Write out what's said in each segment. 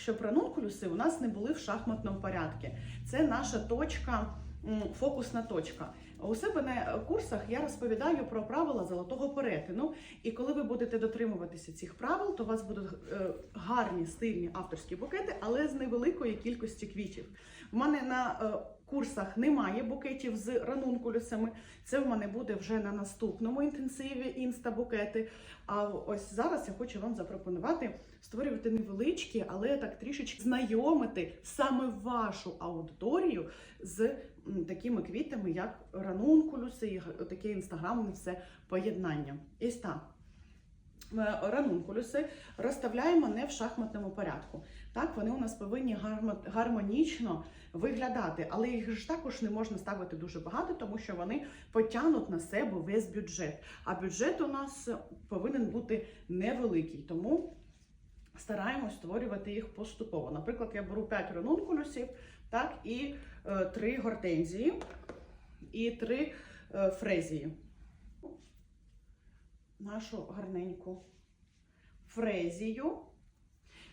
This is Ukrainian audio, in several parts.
щоб ранункулюси у нас не були в шахматному порядку. Це наша точка, фокусна точка. У себе на курсах я розповідаю про правила золотого перетину. І коли ви будете дотримуватися цих правил, то у вас будуть е, гарні, стильні авторські букети, але з невеликої кількості квітів. У мене на е, курсах немає букетів з ранункулюсами. Це в мене буде вже на наступному інтенсиві інстабукети. А ось зараз я хочу вам запропонувати створювати невеличкі, але так трішечки знайомити саме вашу аудиторію з такими квітами, як ранункулюси, і таке інстаграмне все поєднання. Ось так. Е, Ранункулюси розставляємо не в шахматному порядку. Так, вони у нас повинні гармонічно виглядати, але їх ж також не можна ставити дуже багато, тому що вони потягнуть на себе весь бюджет. А бюджет у нас повинен бути невеликий, тому стараємось створювати їх поступово. Наприклад, я беру 5 ранункулюсів, так, і е, 3 гортензії, і 3 е, фрезії. Нашу гарненьку фрезію.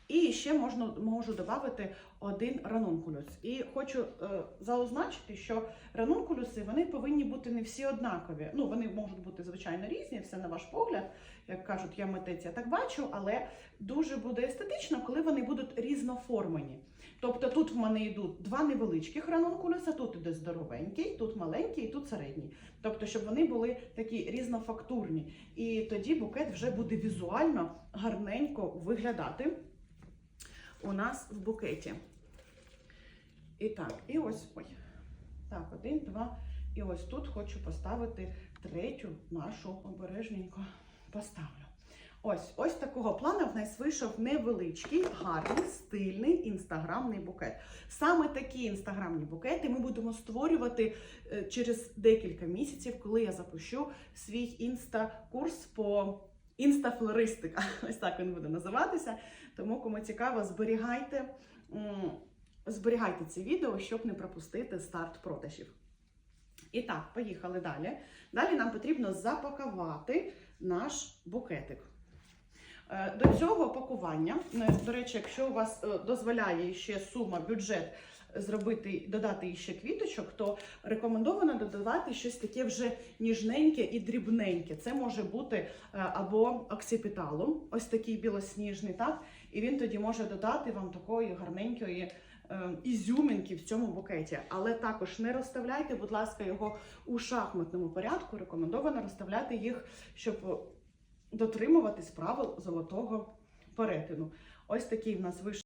І ще можна, можу додати один ранункулюс. І хочу е, заозначити, що ранункулюси вони повинні бути не всі однакові. Ну, вони можуть бути, звичайно, різні, все на ваш погляд. Як кажуть, я митець, я так бачу, але дуже буде естетично, коли вони будуть різноформені. Тобто тут в мене йдуть два невеличких ранункулюса, тут іде здоровенький, тут маленький, і тут середній. Тобто, щоб вони були такі різнофактурні. І тоді букет вже буде візуально гарненько виглядати у нас в букеті. І так, і ось ой. Так, один, два. І ось тут хочу поставити третю нашу обережненько поставлю. Ось, ось такого плану в нас вийшов невеличкий, гарний, стильний інстаграмний букет. Саме такі інстаграмні букети ми будемо створювати е, через декілька місяців, коли я запущу свій інста-курс по інстафлористика. Ось так він буде називатися. Тому, кому цікаво, зберігайте, зберігайте ці відео, щоб не пропустити старт продажів. І так, поїхали далі. Далі нам потрібно запакувати наш букетик. Е, До цього пакування, е, до речі, якщо у вас е, дозволяє ще сума, бюджет зробити, додати ще квіточок, то рекомендовано додавати щось таке вже ніжненьке і дрібненьке. Це може бути або оксипіталум, ось такий білосніжний, так? І він тоді може додати вам такої гарненької ізюминки в цьому букеті. Але також не розставляйте, будь ласка, його у шахматному порядку. Рекомендовано розставляти їх, щоб дотримуватись правил золотого перетину. Ось такий в нас вийшов.